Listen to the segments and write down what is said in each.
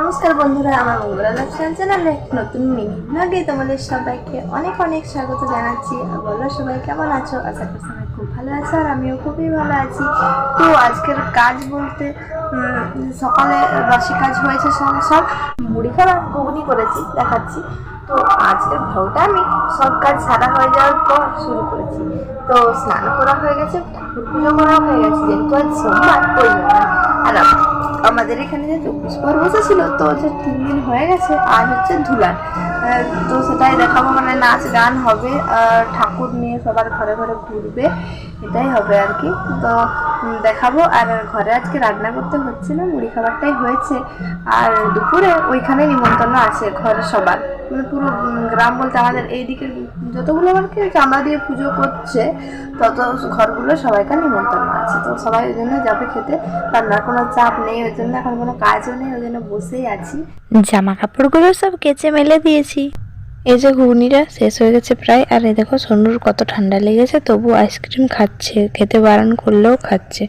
নমস্কার বন্ধুরা, আমার মঙ্গলা লাইফস্টাইল চ্যানেলে নতুন মিনি ব্লগে তোমাদের সবাইকে অনেক অনেক স্বাগত জানাচ্ছি। আর বলো সবাই কেমন আছো? আশা করছি সবাই খুব ভালো আছো আর আমিও খুবই ভালো আছি। তো আজকের কাজ বলতে সকালে বাসি কাজ হয়েছে সব সব মুড়ি খাবার, ঘুগনি করেছি, দেখাচ্ছি। তো আজকের ভোগটা আমি সব কাজ সারা হয়ে যাওয়ার পর শুরু করেছি। তো স্নান করা হয়ে গেছে, ঠাকুর পুজো করা হয়ে গেছে, যেহেতু আজ সোমবার জন্য আর আমাদের এখানে যে চব্বিশ পর বসেছিল তো যে তিন দিন হয়ে গেছে, আর হচ্ছে ধুলান তো সেটাই দেখাবো মানে নাচ গান হবে, আর ঠাকুর নিয়ে সবার ঘরে ঘরে ঘুরবে, এটাই হবে আর কি। তো দেখাবো, আর ঘরে আজকে রান্না করতে হচ্ছে না, মুড়ি খাবারটাই হয়েছে, আর দুপুরে ওইখানে নিমন্ত্রণ আছে ঘরে সবার। মানে পুরো গ্রাম বলতে আমাদের এইদিকে যতগুলো আমার কি চামড়া দিয়ে পুজো করছে, তত ঘরগুলো সবাইকার নিমন্ত্রণ আছে। তো সবাই ওই জন্য যাবে খেতে। রান্নার কোনো চাপ নেই, ওই জন্য এখন কোনো কাজও নেই, ওই জন্য বসেই আছি। জামা কাপড়গুলো সব কেচে মেলে দিয়েছি। এই যে ঘুগনিটা শেষ হয়ে গেছে প্রায়, আর এই দেখো সোনুর কত ঠান্ডা লেগেছে, তবু আইসক্রিম খাচ্ছে, খেতে বারণ করলেও খাচ্ছে।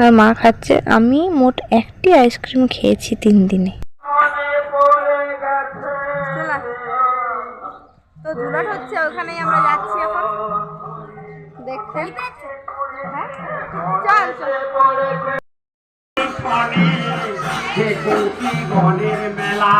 আর মা খাচ্ছে, আমি মোট একটি আইসক্রিম খেয়েছি তিন দিনে। হচ্ছে ওখানেই আমরা যাচ্ছি এখন। দেখতে। হ্যাঁ? চল মেলা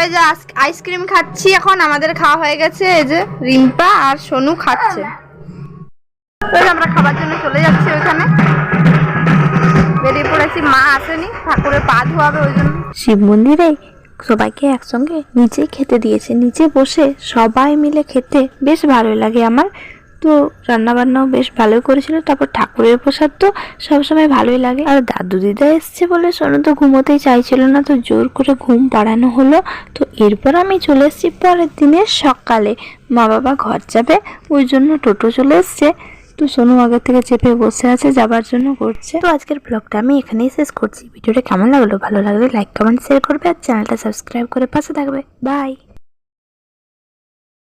তবে এই যে আইসক্রিম খাচ্ছি এখন, আমাদের খাওয়া হয়ে গেছে। এই যে রিম্পা আর সোনু খাচ্ছে। ওই আমরা খাবার জন্য চলে যাচ্ছি ওইখানে। বেরিয়ে পড়েছি। মা আসেনি, ঠাকুরের পা ধোয়াবে ওই জন্য। শিব মন্দিরে সবাইকে একসঙ্গে নিচেই খেতে দিয়েছে। নিচে বসে সবাই মিলে খেতে বেশ ভালোই লাগে আমার। তো রান্না বান্নাও বেশ ভালোই করেছিল। তারপর ঠাকুরের প্রসাদ তো সবসময় ভালোই লাগে। আর দাদু দিদা এসছে বলে সোনু তো ঘুমোতেই চাইছিল না, তো জোর করে ঘুম পাড়ানো হলো। তো এরপর আমি চলে এসেছি পরের দিনের সকালে। মা বাবা ঘর যাবে, ওই জন্য টোটো চলে এসছে। তো সোনু আগে থেকে চেপে বসে আছে, যাবার জন্য করছে। তো আজকের ব্লগটা আমি এখানেই শেষ করছি। ভিডিওটা কেমন লাগল, ভালো লাগলে লাইক কমেন্ট শেয়ার করবে। আর চ্যানেলটা সাবস্ক্রাইব করে পাশে থাকবে। বাই